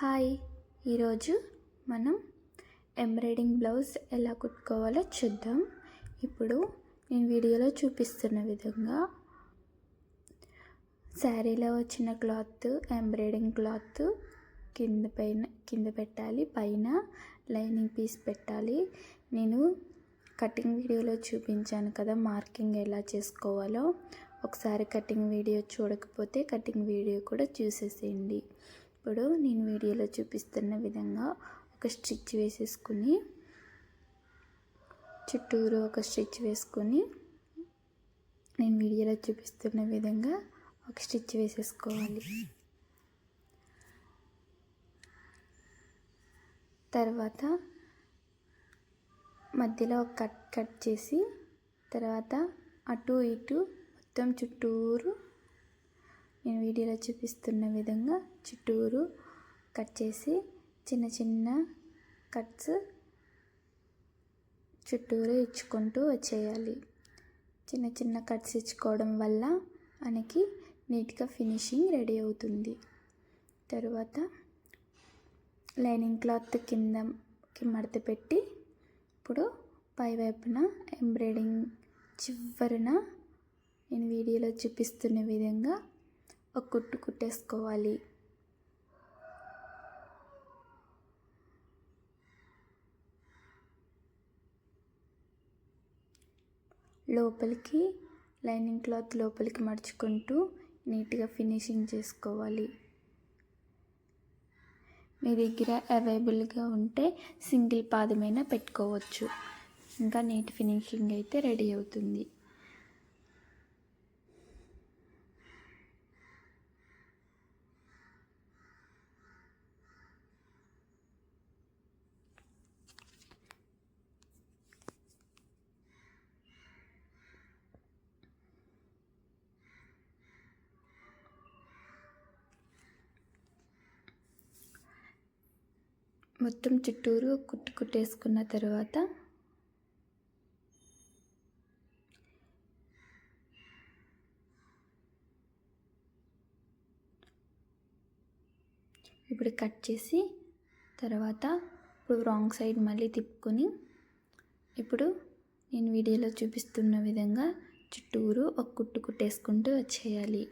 Hi. ఈరోజు మనం embroidering blouse ఎలా కుట్టుకోవాలో చూద్దాం. ఇప్పుడు నేను వీడియోలో చూపిస్తున్న విధంగా శారీలో వచ్చిన క్లాత్ ఎంబ్రాయిడింగ్ క్లాత్ కింద పైన కింద పెట్టాలి పైన లైనింగ్ పీస్ పెట్టాలి. నేను కటింగ్ వీడియోలో చూపించాను కదా మార్కింగ్ ఎలా చేసుకోవాలో. ఒకసారి కటింగ్ వీడియో చూడకపోతే కటింగ్ వీడియో కూడా చూసేసేయండి. ఇప్పుడు నేను వీడియోలో చూపిస్తున్న విధంగా ఒక స్టిచ్ వేసేసుకుని చుట్టూరు ఒక స్టిచ్ వేసుకొని నేను వీడియోలో చూపిస్తున్న విధంగా ఒక స్టిచ్ వేసేసుకోవాలి. తర్వాత మధ్యలో ఒక కట్ కట్ చేసి తర్వాత అటు ఇటు మొత్తం చుట్టూరు నేను వీడియోలో చూపిస్తున్న విధంగా చుట్టూరు కట్ చేసి చిన్న చిన్న కట్స్ చుట్టూరు ఇచ్చుకుంటూ వచ్చేయాలి. చిన్న చిన్న కట్స్ ఇచ్చుకోవడం వల్ల మనకి నీట్గా ఫినిషింగ్ రెడీ అవుతుంది. తరువాత లైనింగ్ క్లాత్ కిందకి మడత పెట్టి ఇప్పుడు పై వైపున ఎంబ్రాయిడింగ్ చివరిన నేను వీడియోలో చూపిస్తున్న విధంగా ఒక కుట్టు కుట్టేసుకోవాలి. లోపలికి లైనింగ్ క్లాత్ లోపలికి మడుచుకుంటూ నీట్గా ఫినిషింగ్ చేసుకోవాలి. మీ దగ్గర అవైలబుల్గా ఉంటే సింగిల్ పాదమైనా పెట్టుకోవచ్చు. ఇంకా నీట్ ఫినిషింగ్ అయితే రెడీ అవుతుంది. మొత్తం చుట్టూరు కుట్టు కుట్టేసుకున్న తర్వాత ఇప్పుడు కట్ చేసి తర్వాత ఇప్పుడు రాంగ్ సైడ్ మళ్ళీ తిప్పుకొని ఇప్పుడు నేను వీడియోలో చూపిస్తున్న విధంగా చుట్టూరు ఒక కుట్టు కుట్టేసుకుంటూ వచ్చేయాలి.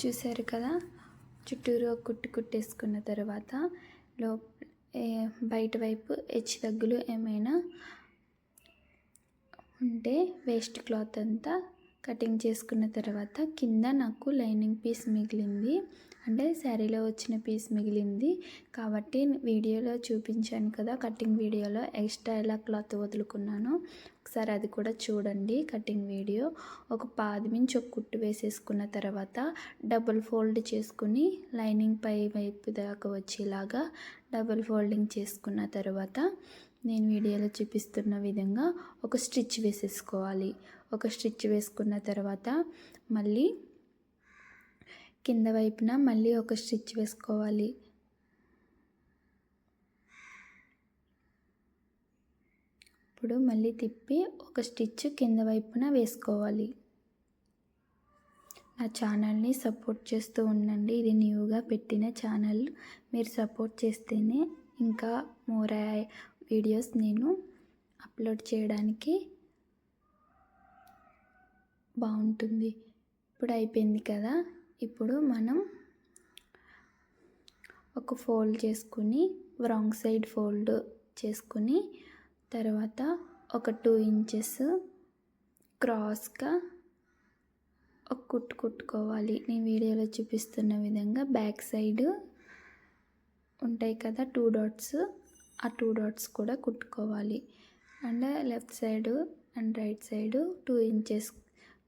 చూశారు కదా? చుట్టూరు ఒక కుట్టు కుట్టేసుకున్న తర్వాత లో బయట వైపు హెచ్చు తగ్గులు ఏమైనా ఉంటే వేస్ట్ క్లాత్ అంతా కటింగ్ చేసుకున్న తర్వాత కింద నాకు లైనింగ్ పీస్ మిగిలింది. అంటే శారీలో వచ్చిన పీస్ మిగిలింది. కాబట్టి వీడియోలో చూపించాను కదా కటింగ్ వీడియోలో ఎక్స్ట్రా ఎలా క్లాత్ వదులుకున్నాను. ఒకసారి అది కూడా చూడండి కటింగ్ వీడియో. ఒక పాది మించి ఒక కుట్టు వేసేసుకున్న తర్వాత డబుల్ ఫోల్డ్ చేసుకుని లైనింగ్ పై వైపు దాకా వచ్చేలాగా డబుల్ ఫోల్డింగ్ చేసుకున్న తర్వాత నేను వీడియోలో చూపిస్తున్న విధంగా ఒక స్టిచ్ వేసేసుకోవాలి. ఒక స్టిచ్ వేసుకున్న తర్వాత మళ్ళీ కింద వైపున మళ్ళీ ఒక స్టిచ్ వేసుకోవాలి. ఇప్పుడు మళ్ళీ తిప్పి ఒక స్టిచ్ కింద వైపున వేసుకోవాలి. నా ఛానల్ని సపోర్ట్ చేస్తూ ఉండండి. ఇది న్యూగా పెట్టిన ఛానల్. మీరు సపోర్ట్ చేస్తేనే ఇంకా మోర్ వీడియోస్ నేను అప్లోడ్ చేయడానికి బాగుంటుంది. ఇప్పుడు అయిపోయింది కదా? ఇప్పుడు మనం ఒక ఫోల్డ్ చేసుకుని రాంగ్ సైడ్ ఫోల్డ్ చేసుకుని తర్వాత ఒక టూ ఇంచెస్ క్రాస్గా ఒక కుట్టు కుట్టుకోవాలి. నేను వీడియోలో చూపిస్తున్న విధంగా బ్యాక్ సైడ్ ఉంటాయి కదా టూ డాట్స్ ఆ టూ డాట్స్ కూడా కుట్టుకోవాలి. And left side and right side two inches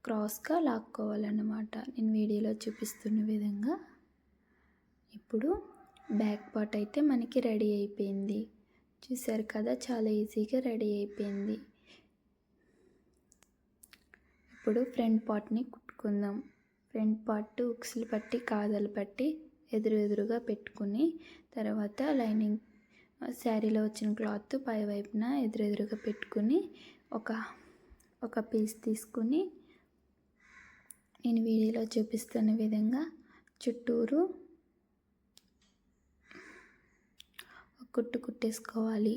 క్రాస్గా లాక్కోవాలన్నమాట. నేను వీడియోలో చూపిస్తున్న విధంగా. ఇప్పుడు బ్యాక్ పార్ట్ అయితే మనకి రెడీ అయిపోయింది. చూసారు కదా చాలా ఈజీగా రెడీ అయిపోయింది. ఇప్పుడు ఫ్రంట్ పార్ట్ని కుట్టుకుందాం. ఫ్రంట్ పార్ట్ ఉక్సులు పట్టి కాదలు పట్టి ఎదురు ఎదురుగా పెట్టుకుని తర్వాత లైనింగ్ శారీలో వచ్చిన క్లాత్ పై వైపున ఎదురెదురుగా పెట్టుకుని ఒక ఒక పీస్ తీసుకుని నేను వీడియోలో చూపిస్తున్న విధంగా చుట్టూరు కుట్టు కుట్టేసుకోవాలి.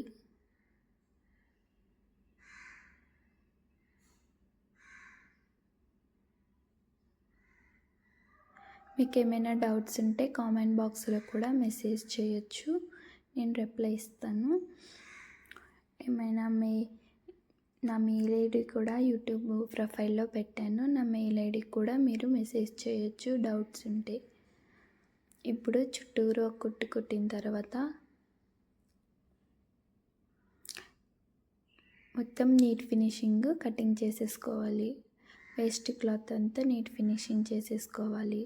మీకు ఏమైనా డౌట్స్ ఉంటే కామెంట్ బాక్స్లో కూడా మెసేజ్ చేయొచ్చు. నేను రిప్లై ఇస్తాను. ఏమైనా మీ నా మెయిల్ ఐడి కూడా యూట్యూబ్ ప్రొఫైల్లో పెట్టాను. నా మెయిల్ ఐడికి కూడా మీరు మెసేజ్ చేయొచ్చు డౌట్స్ ఉంటే. ఇప్పుడు చుట్టూరు ఒక కుట్టు కుట్టిన తర్వాత మొత్తం నీట్ ఫినిషింగ్ కటింగ్ చేసేసుకోవాలి. వేస్ట్ క్లాత్ అంతా నీట్ ఫినిషింగ్ చేసేసుకోవాలి.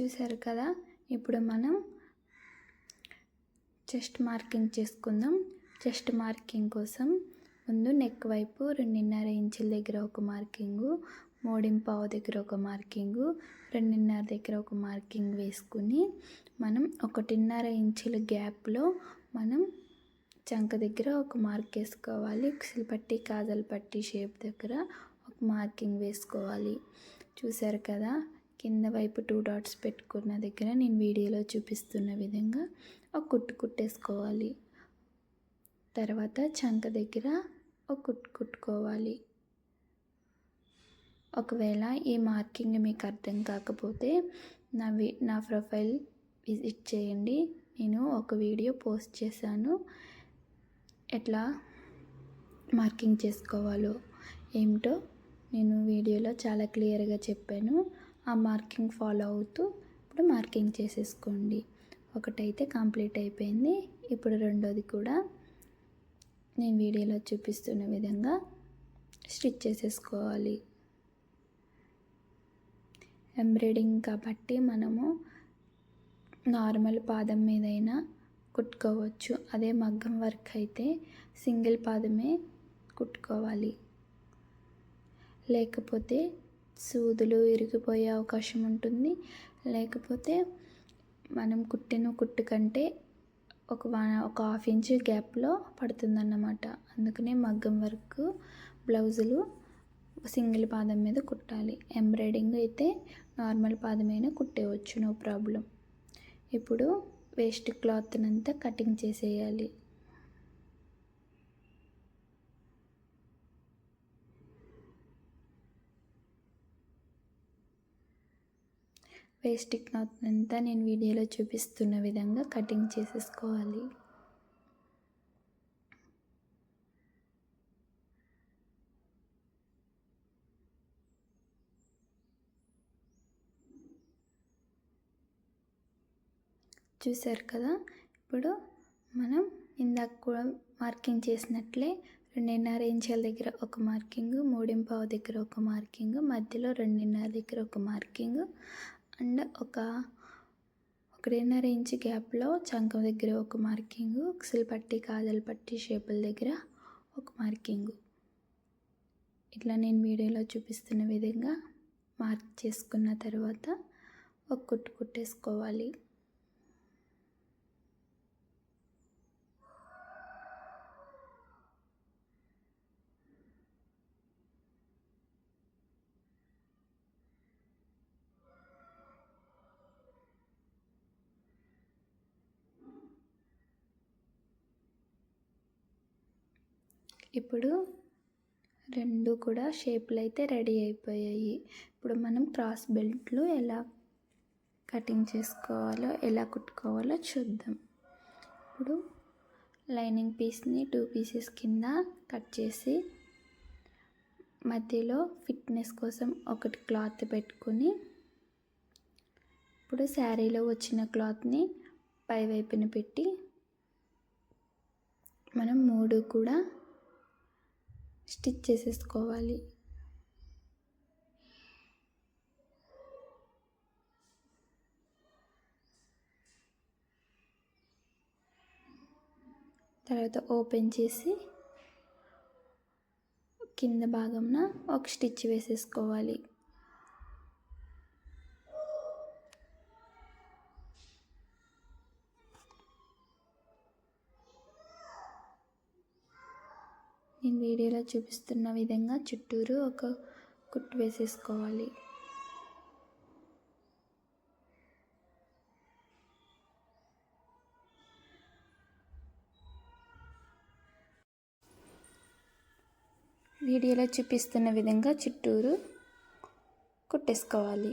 చూసారు కదా? ఇప్పుడు మనం చెస్ట్ మార్కింగ్ చేసుకుందాం. చెస్ట్ మార్కింగ్ కోసం ముందు నెక్ వైపు రెండున్నర ఇంచుల దగ్గర ఒక మార్కింగు మూడింపావు దగ్గర ఒక మార్కింగు రెండున్నర దగ్గర ఒక మార్కింగ్ వేసుకుని మనం ఒకటిన్నర ఇంచుల గ్యాప్లో మనం చంక దగ్గర ఒక మార్క్ వేసుకోవాలి. ఉక్సిల్ పట్టి కాజల్ పట్టి షేప్ దగ్గర ఒక మార్కింగ్ వేసుకోవాలి. చూసారు కదా? కింద వైపు టూ డాట్స్ పెట్టుకున్న దగ్గర నేను వీడియోలో చూపిస్తున్న విధంగా ఒక కుట్టు కుట్టేసుకోవాలి. తర్వాత చంక దగ్గర ఒక కుట్టు కుట్టుకోవాలి. ఒకవేళ ఈ మార్కింగ్ మీకు అర్థం కాకపోతే నా వి నా ప్రొఫైల్ విజిట్ చేయండి. నేను ఒక వీడియో పోస్ట్ చేశాను. ఎట్లా మార్కింగ్ చేసుకోవాలో ఏమిటో నేను వీడియోలో చాలా క్లియర్గా చెప్పాను. ఆ మార్కింగ్ ఫాలో అవుతూ ఇప్పుడు మార్కింగ్ చేసేసుకోండి. ఒకటైతే కంప్లీట్ అయిపోయింది. ఇప్పుడు రెండోది కూడా నేను వీడియోలో చూపిస్తున్న విధంగా స్టిచ్ చేసేసుకోవాలి. ఎంబ్రాయిడింగ్ కాబట్టి మనము నార్మల్ పాదం మీదైనా కుట్టుకోవచ్చు. అదే మగ్గం వర్క్ అయితే సింగిల్ పాదమే కుట్టుకోవాలి. లేకపోతే సూదులు ఇరిగిపోయే అవకాశం ఉంటుంది. లేకపోతే మనం కుట్టిన కుట్టు కంటే ఒక ఒక హాఫ్ ఇంచ్ గ్యాప్లో పడుతుందన్నమాట. అందుకనే మగ్గం వర్క్ బ్లౌజులు సింగిల్ పాదం మీద కుట్టాలి. ఎంబ్రాయిడింగ్ అయితే నార్మల్ పాదమైనా కుట్టేవచ్చు నో ప్రాబ్లం. ఇప్పుడు వేస్ట్ క్లాత్నంతా కటింగ్ చేసేయాలి. వేస్ట్ క్లాత్ అంతా నేను వీడియోలో చూపిస్తున్న విధంగా కటింగ్ చేసేసుకోవాలి. చూసారు కదా? ఇప్పుడు మనం ఇందాక కూడా మార్కింగ్ చేసినట్లే రెండున్నర ఇంచాల దగ్గర ఒక మార్కింగ్ మూడింపావు దగ్గర ఒక మార్కింగ్ మధ్యలో రెండున్నర దగ్గర ఒక మార్కింగ్ అండ్ ఒక ఒకటిన్నర ఇంచ్ గ్యాప్లో చంక దగ్గర ఒక మార్కింగ్ ఉక్సులు పట్టి కాజల్ పట్టి షేపుల దగ్గర ఒక మార్కింగ్. ఇట్లా నేను వీడియోలో చూపిస్తున్న విధంగా మార్క్ చేసుకున్న తర్వాత ఒక కుట్టు కుట్టేసుకోవాలి. ఇప్పుడు రెండు కూడా షేప్లు అయితే రెడీ అయిపోయాయి. ఇప్పుడు మనం క్రాస్ బెల్ట్లు ఎలా కటింగ్ చేసుకోవాలో ఎలా కుట్టుకోవాలో చూద్దాం. ఇప్పుడు లైనింగ్ పీస్ని టూ పీసెస్ కింద కట్ చేసి మధ్యలో ఫిట్నెస్ కోసం ఒకటి క్లాత్ పెట్టుకొని ఇప్పుడు శారీలో వచ్చిన క్లాత్ని పైవైపున పెట్టి మనం మూడు కూడా స్టిచ్ చేసేసుకోవాలి. తర్వాత ఓపెన్ చేసి కింద భాగంన ఒక స్టిచ్ వేసేసుకోవాలి నేను వీడియోలో చూపిస్తున్న విధంగా చుట్టూరు ఒక కుట్టు వేసేసుకోవాలి. వీడియోలో చూపిస్తున్న విధంగా చుట్టూరు కుట్టేసుకోవాలి.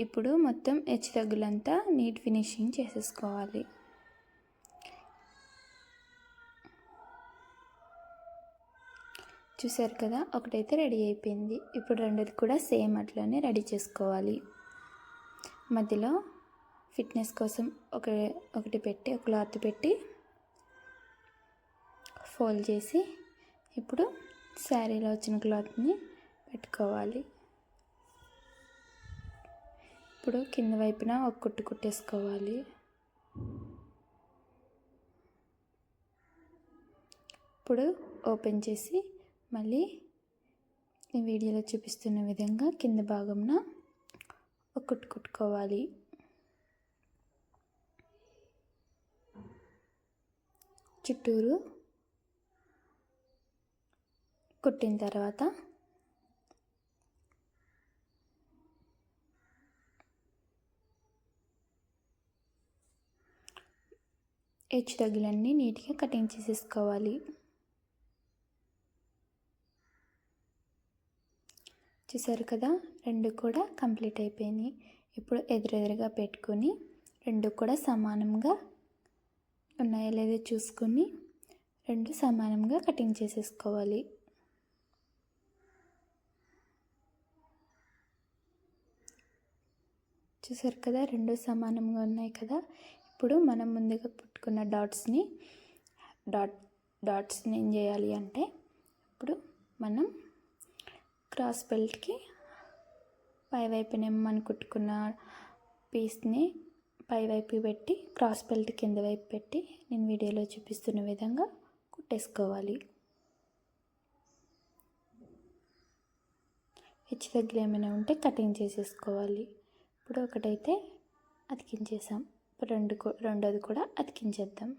ఇప్పుడు మొత్తం హెచ్చు తగ్గులంతా నీట్ ఫినిషింగ్ చేసేసుకోవాలి. చూసారు కదా ఒకటైతే రెడీ అయిపోయింది. ఇప్పుడు రెండోది కూడా సేమ్ అట్లానే రెడీ చేసుకోవాలి. మధ్యలో ఫిట్నెస్ కోసం ఒక ఒకటి పెట్టి ఒక క్లాత్ పెట్టి ఫోల్డ్ చేసి ఇప్పుడు శారీలో వచ్చిన క్లాత్ని పెట్టుకోవాలి. ఇప్పుడు కింద వైపున ఒక కుట్టు కుట్టేసుకోవాలి. ఇప్పుడు ఓపెన్ చేసి మళ్ళీ ఈ వీడియోలో చూపిస్తున్న విధంగా కింద భాగంన ఒక కుట్టు కుట్టుకోవాలి. చుట్టూరు కుట్టిన తర్వాత హెచ్చు తగ్గులన్నీ నీట్గా కటింగ్ చేసేసుకోవాలి. చూసారు కదా? రెండు కూడా కంప్లీట్ అయిపోయినాయి. ఇప్పుడు ఎదురెదురుగా పెట్టుకొని రెండు కూడా సమానంగా ఉన్నాయో లేదో చూసుకొని రెండు సమానంగా కటింగ్ చేసేసుకోవాలి. చూసారు కదా? రెండు సమానంగా ఉన్నాయి కదా? ఇప్పుడు మనం ముందుగా పుట్టుకున్న డాట్స్ని డాట్ డాట్స్ని ఏం చేయాలి అంటే ఇప్పుడు మనం క్రాస్ బెల్ట్కి పై నెమ్మని కుట్టుకున్న పీస్ని పై వైపు పెట్టి క్రాస్ బెల్ట్ కింద వైపు పెట్టి నేను వీడియోలో చూపిస్తున్న విధంగా కుట్టేసుకోవాలి. హెచ్చు దగ్గర ఏమైనా ఉంటే కటింగ్ చేసేసుకోవాలి. ఇప్పుడు ఒకటైతే అతికించేసాం. ఇప్పుడు రెండు రెండోది కూడా అతికించేద్దాం.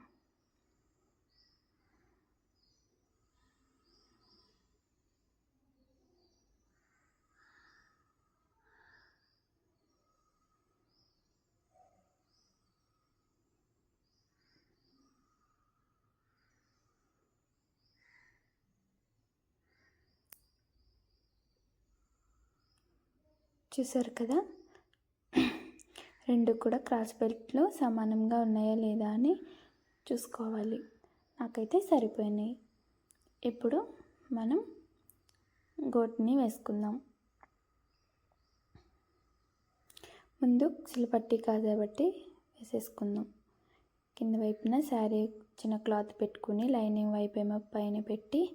చూసారు కదా? రెండు కూడా క్రాస్ బెల్ట్లో సమానంగా ఉన్నాయా లేదా అని చూసుకోవాలి. నాకైతే సరిపోయినాయి. ఇప్పుడు మనం గోటిని వేసుకుందాం. ముందు సిలపట్టి కాజాబట్టి వేసేసుకుందాం. కింద వైపున శారీ చిన్న క్లాత్ పెట్టుకుని లైనింగ్ వైపు ఏమో పైన పెట్టి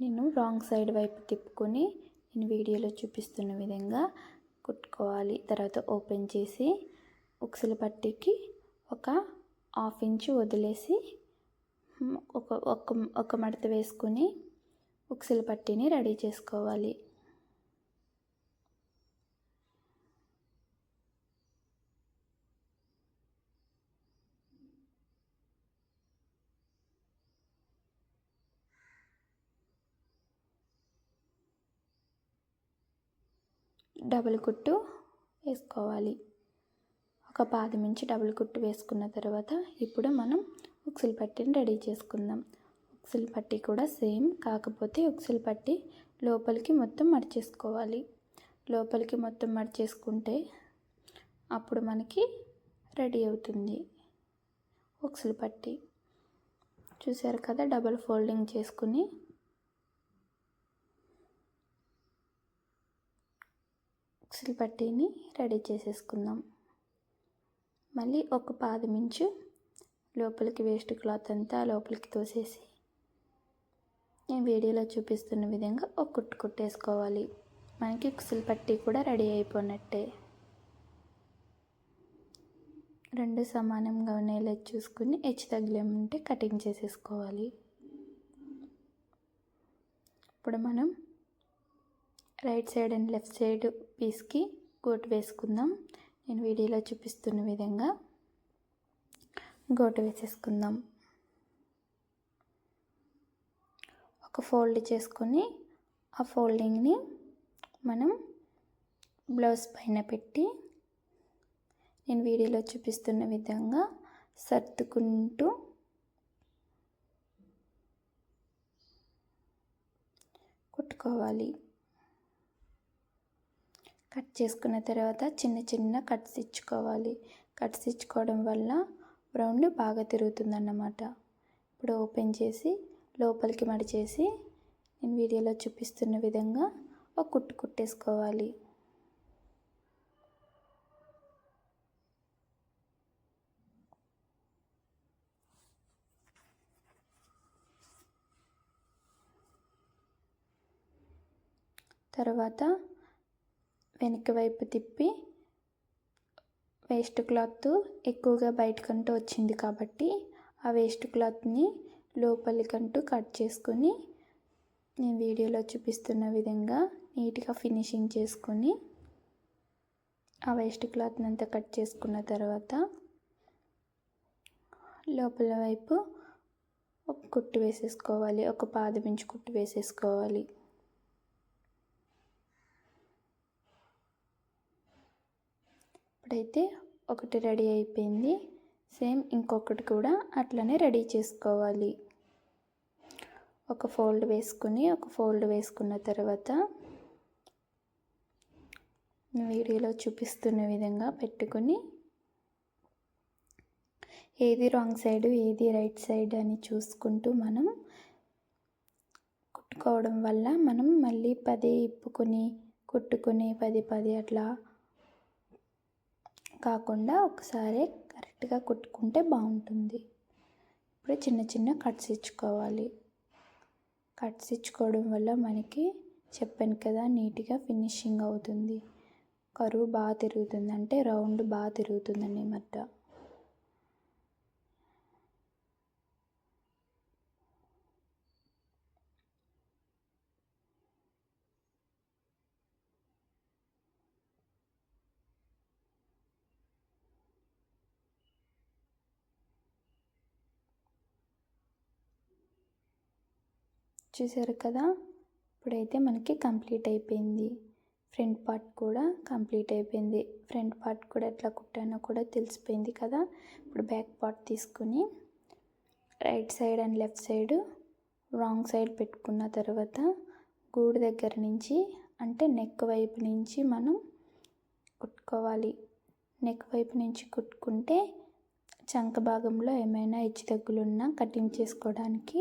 నేను రాంగ్ సైడ్ వైపు తిప్పుకొని నేను వీడియోలో చూపిస్తున్న విధంగా కుట్టుకోవాలి. తర్వాత ఓపెన్ చేసి ఉక్సుల పట్టీకి ఒక హాఫ్ ఇంచు వదిలేసి ఒక ఒక ఒక మడత వేసుకుని ఉక్సుల పట్టీని రెడీ చేసుకోవాలి. డబుల్ కుట్టు వేసుకోవాలి. ఒక పాది మించి డబుల్ కుట్టు వేసుకున్న తర్వాత ఇప్పుడు మనం ఉక్సులు పట్టిని రెడీ చేసుకుందాం. ఉక్సులు పట్టి కూడా సేమ్ కాకపోతే ఉక్సులు పట్టి లోపలికి మొత్తం మడిచేసుకోవాలి. లోపలికి మొత్తం మడిచేసుకుంటే అప్పుడు మనకి రెడీ అవుతుంది ఉక్సులు పట్టి. చూసారు కదా డబల్ ఫోల్డింగ్ చేసుకుని ఉక్సులు పట్టీని రెడీ చేసేసుకుందాం. మళ్ళీ ఒక పాదమించు లోపలికి వేస్ట్ క్లాత్ అంతా లోపలికి తోసేసి నేను వీడియోలో చూపిస్తున్న విధంగా ఒక కుట్టు కుట్టేసుకోవాలి. మనకి ఉక్సులు పట్టి కూడా రెడీ అయిపోయినట్టే రెండు సమానంగా ఉండేలా చూసుకుని హెచ్చు తగిలేమంటే కటింగ్ చేసేసుకోవాలి. ఇప్పుడు మనం right side and left side పీస్కి గోటు వేసుకుందాం. నేను వీడియోలో చూపిస్తున్న విధంగా గోటు వేసేసుకుందాం. ఒక ఫోల్డ్ చేసుకొని ఆ ఫోల్డింగ్ని మనం బ్లౌజ్ పైన పెట్టి నేను వీడియోలో చూపిస్తున్న విధంగా సర్దుకుంటూ కుట్టుకోవాలి. కట్ చేసుకున్న తర్వాత చిన్న చిన్న కట్స్ ఇచ్చుకోవాలి. కట్స్ ఇచ్చుకోవడం వల్ల రౌండ్ బాగా తిరుగుతుందన్నమాట. ఇప్పుడు ఓపెన్ చేసి లోపలికి మడిచేసి నేను వీడియోలో చూపిస్తున్న విధంగా ఒక కుట్టు కుట్టేసుకోవాలి. తర్వాత వెనక వైపు తిప్పి వేస్ట్ క్లాత్ ఎక్కువగా బయటకంటూ వచ్చింది కాబట్టి ఆ వేస్ట్ క్లాత్ని లోపలికంటూ కట్ చేసుకొని నేను వీడియోలో చూపిస్తున్న విధంగా నీట్గా ఫినిషింగ్ చేసుకొని ఆ వేస్ట్ క్లాత్ని అంతా కట్ చేసుకున్న తర్వాత లోపల వైపు ఒక కుట్టు వేసేసుకోవాలి ఒక పాదమించి కుట్టు వేసేసుకోవాలి. ఇప్పుడైతే ఒకటి రెడీ అయిపోయింది. సేమ్ ఇంకొకటి కూడా అట్లనే రెడీ చేసుకోవాలి. ఒక ఫోల్డ్ వేసుకుని ఒక ఫోల్డ్ వేసుకున్న తర్వాత వీడియోలో చూపిస్తున్న విధంగా పెట్టుకొని ఏది రాంగ్ సైడ్ ఏది రైట్ సైడ్ అని చూసుకుంటూ మనం కుట్టుకోవడం వల్ల మనం మళ్ళీ పది ఇప్పుకొని కుట్టుకుని పది పది అట్లా కాకుండా ఒకసారి కరెక్ట్గా కుట్టుకుంటే బాగుంటుంది. ఇప్పుడు చిన్న చిన్న కట్స్ ఇచ్చుకోవాలి. కట్స్ ఇచ్చుకోవడం వల్ల మనకి చెప్పాను కదా నీట్గా ఫినిషింగ్ అవుతుంది. కరువు బాగా తిరుగుతుంది. అంటే రౌండ్ బాగా తిరుగుతుందండి మధ్య చూసారు కదా? ఇప్పుడైతే మనకి కంప్లీట్ అయిపోయింది. ఫ్రంట్ పార్ట్ కూడా కంప్లీట్ అయిపోయింది. ఫ్రంట్ పార్ట్ కూడా ఎట్లా కుట్టానో కూడా తెలిసిపోయింది కదా? ఇప్పుడు బ్యాక్ పార్ట్ తీసుకుని right side and left side wrong side పెట్టుకున్న తర్వాత గూడు దగ్గర నుంచి అంటే నెక్ వైపు నుంచి మనం కుట్టుకోవాలి. నెక్ వైపు నుంచి కుట్టుకుంటే చంక భాగంలో ఏమైనా హెచ్చు తగ్గులున్నా కటింగ్ చేసుకోవడానికి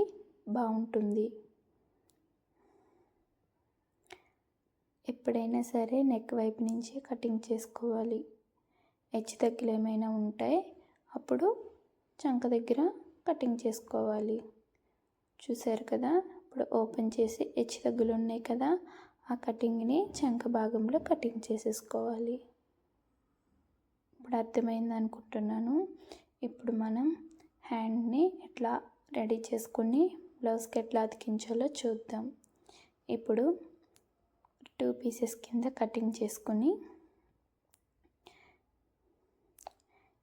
బాగుంటుంది. ఎప్పుడైనా సరే నెక్ వైపు నుంచి కటింగ్ చేసుకోవాలి. హెచ్చు దగ్గర ఏమైనా ఉంటే అప్పుడు చంక దగ్గర కటింగ్ చేసుకోవాలి. చూసారు కదా? ఇప్పుడు ఓపెన్ చేసి హెచ్చు తగ్గులు ఉన్నాయి కదా? ఆ కటింగ్ని చంక భాగంలో కటింగ్ చేసేసుకోవాలి. ఇప్పుడు అర్థమైంది అనుకుంటున్నాను. ఇప్పుడు మనం హ్యాండ్ని ఎట్లా రెడీ చేసుకుని బ్లౌజ్కి ఎట్లా అతికించాలో చూద్దాం. ఇప్పుడు టూ పీసెస్ కింద కటింగ్ చేసుకుని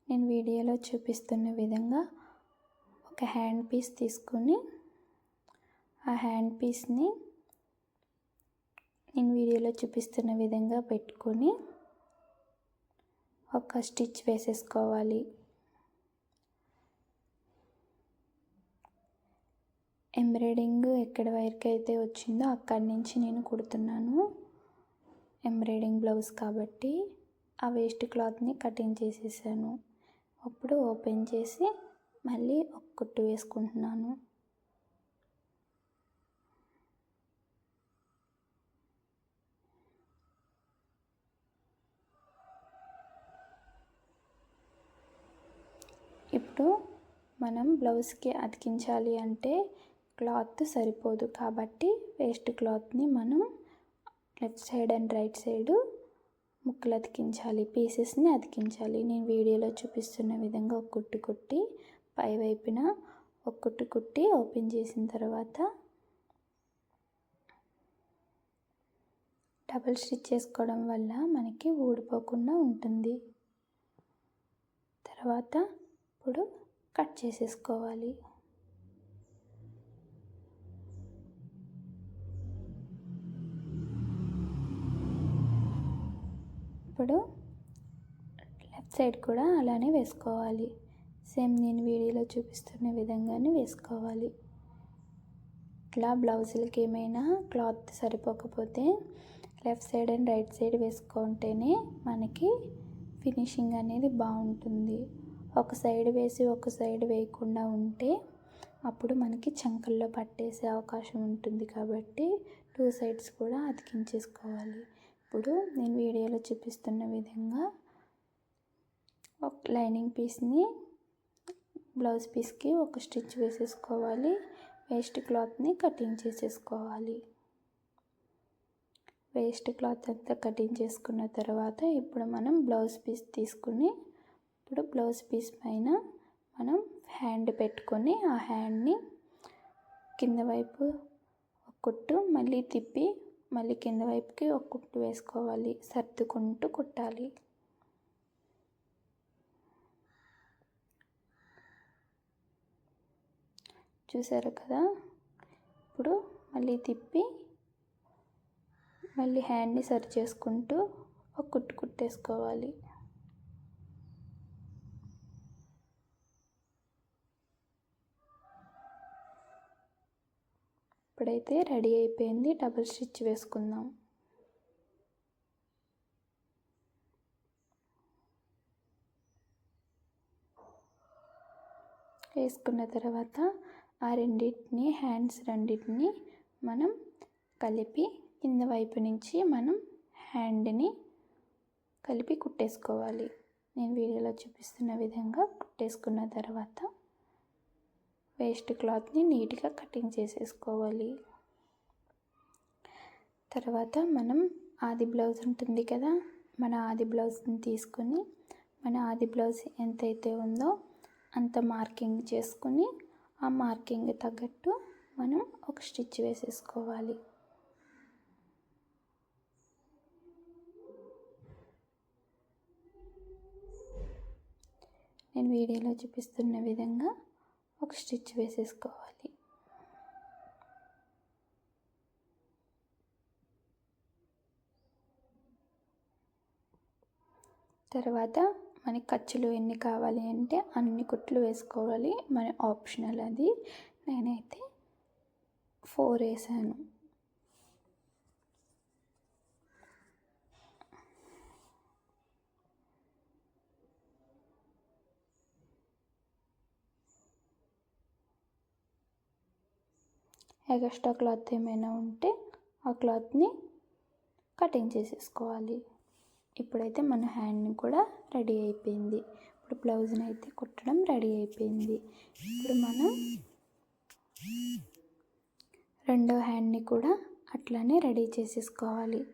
నేను వీడియోలో చూపిస్తున్న విధంగా ఒక హ్యాండ్ పీస్ తీసుకొని ఆ హ్యాండ్ పీస్ని నేను వీడియోలో చూపిస్తున్న విధంగా పెట్టుకొని ఒక స్టిచ్ వేసేసుకోవాలి. ఎంబ్రాయిడింగ్ ఎక్కడ వరకు అయితే వచ్చిందో అక్కడి నుంచి నేను కుడుతున్నాను. ఎంబ్రాయిడింగ్ బ్లౌజ్ కాబట్టి ఆ వేస్ట్ క్లాత్ని కటింగ్ చేసేసాను. అప్పుడు ఓపెన్ చేసి మళ్ళీ ఒక కుట్టు వేసుకుంటున్నాను. ఇప్పుడు మనం బ్లౌజ్కి అతికించాలి అంటే క్లాత్ సరిపోదు కాబట్టి వేస్ట్ క్లాత్ని మనం left side and right side ముక్కలు అతికించాలి పీసెస్ని అతికించాలి. నేను వీడియోలో చూపిస్తున్న విధంగా ఒక కుట్టు కుట్టి పై వైపున ఒక కుట్టు కుట్టి ఓపెన్ చేసిన తర్వాత డబుల్ స్టిచ్ చేసుకోవడం వల్ల మనకి ఊడిపోకుండా ఉంటుంది. తర్వాత ఇప్పుడు కట్ చేసేసుకోవాలి. ఇప్పుడు లెఫ్ట్ సైడ్ కూడా అలానే వేసుకోవాలి. సేమ్ నేను వీడియోలో చూపిస్తున్న విధంగానే వేసుకోవాలి. ఇట్లా బ్లౌజులకి ఏమైనా క్లాత్ సరిపోకపోతే left side and right side వేసుకుంటేనే మనకి ఫినిషింగ్ అనేది బాగుంటుంది. ఒక సైడ్ వేసి ఒక సైడ్ వేయకుండా ఉంటే అప్పుడు మనకి చంకల్లో పట్టేసే అవకాశం ఉంటుంది కాబట్టి టూ సైడ్స్ కూడా అతికించేసుకోవాలి. ఇప్పుడు నేను వీడియోలో చూపిస్తున్న విధంగా ఒక లైనింగ్ పీస్ని బ్లౌజ్ పీస్కి ఒక స్టిచ్ వేసేసుకోవాలి. వేస్ట్ క్లాత్ని కటింగ్ చేసేసుకోవాలి. వేస్ట్ క్లాత్ అంతా కటింగ్ చేసుకున్న తర్వాత ఇప్పుడు మనం బ్లౌజ్ పీస్ తీసుకుని ఇప్పుడు బ్లౌజ్ పీస్ పైన మనం హ్యాండ్ పెట్టుకొని ఆ హ్యాండ్ని కింద వైపు కుట్టు మళ్ళీ తిప్పి మళ్ళీ కింద వైపుకి ఒక కుట్టు వేసుకోవాలి. సర్దుకుంటూ కుట్టాలి. చూసారు కదా? ఇప్పుడు మళ్ళీ తిప్పి మళ్ళీ హ్యాండ్ని సరి చేసుకుంటూ ఒక కుట్టు కుట్టేసుకోవాలి. ఇప్పుడైతే రెడీ అయిపోయింది. డబుల్ స్టిచ్ వేసుకుందాం. వేసుకున్న తర్వాత ఆ రెండింటిని హ్యాండ్స్ రెండింటిని మనం కలిపి కింద వైపు నుంచి మనం హ్యాండ్ని కలిపి కుట్టేసుకోవాలి. నేను వీడియోలో చూపిస్తున్న విధంగా కుట్టేసుకున్న తర్వాత వేస్ట్ క్లాత్ని నీట్గా కటింగ్ చేసేసుకోవాలి. తర్వాత మనం ఆది బ్లౌజ్ ఉంటుంది కదా మన ఆది బ్లౌజ్ని తీసుకొని మన ఆది బ్లౌజ్ ఎంతైతే ఉందో అంత మార్కింగ్ చేసుకుని ఆ మార్కింగ్ తగ్గట్టు మనం ఒక స్టిచ్ వేసేసుకోవాలి. నేను వీడియోలో చూపిస్తున్న విధంగా ఒక స్టిచ్ వేసేసుకోవాలి. తర్వాత మనకి ఖర్చులు ఎన్ని కావాలి అంటే అన్ని కుట్లు వేసుకోవాలి. మన ఆప్షనల్ అది. నేనైతే ఫోర్ వేసాను. ఎగస్ట్రా క్లాత్ ఏమైనా ఉంటే ఆ క్లాత్ని కటింగ్ చేసేసుకోవాలి. ఇప్పుడైతే మన హ్యాండ్ని కూడా రెడీ అయిపోయింది. ఇప్పుడు బ్లౌజ్ని అయితే కుట్టడం రెడీ అయిపోయింది. ఇప్పుడు మనం రెండో హ్యాండ్ని కూడా అట్లానే రెడీ చేసేసుకోవాలి.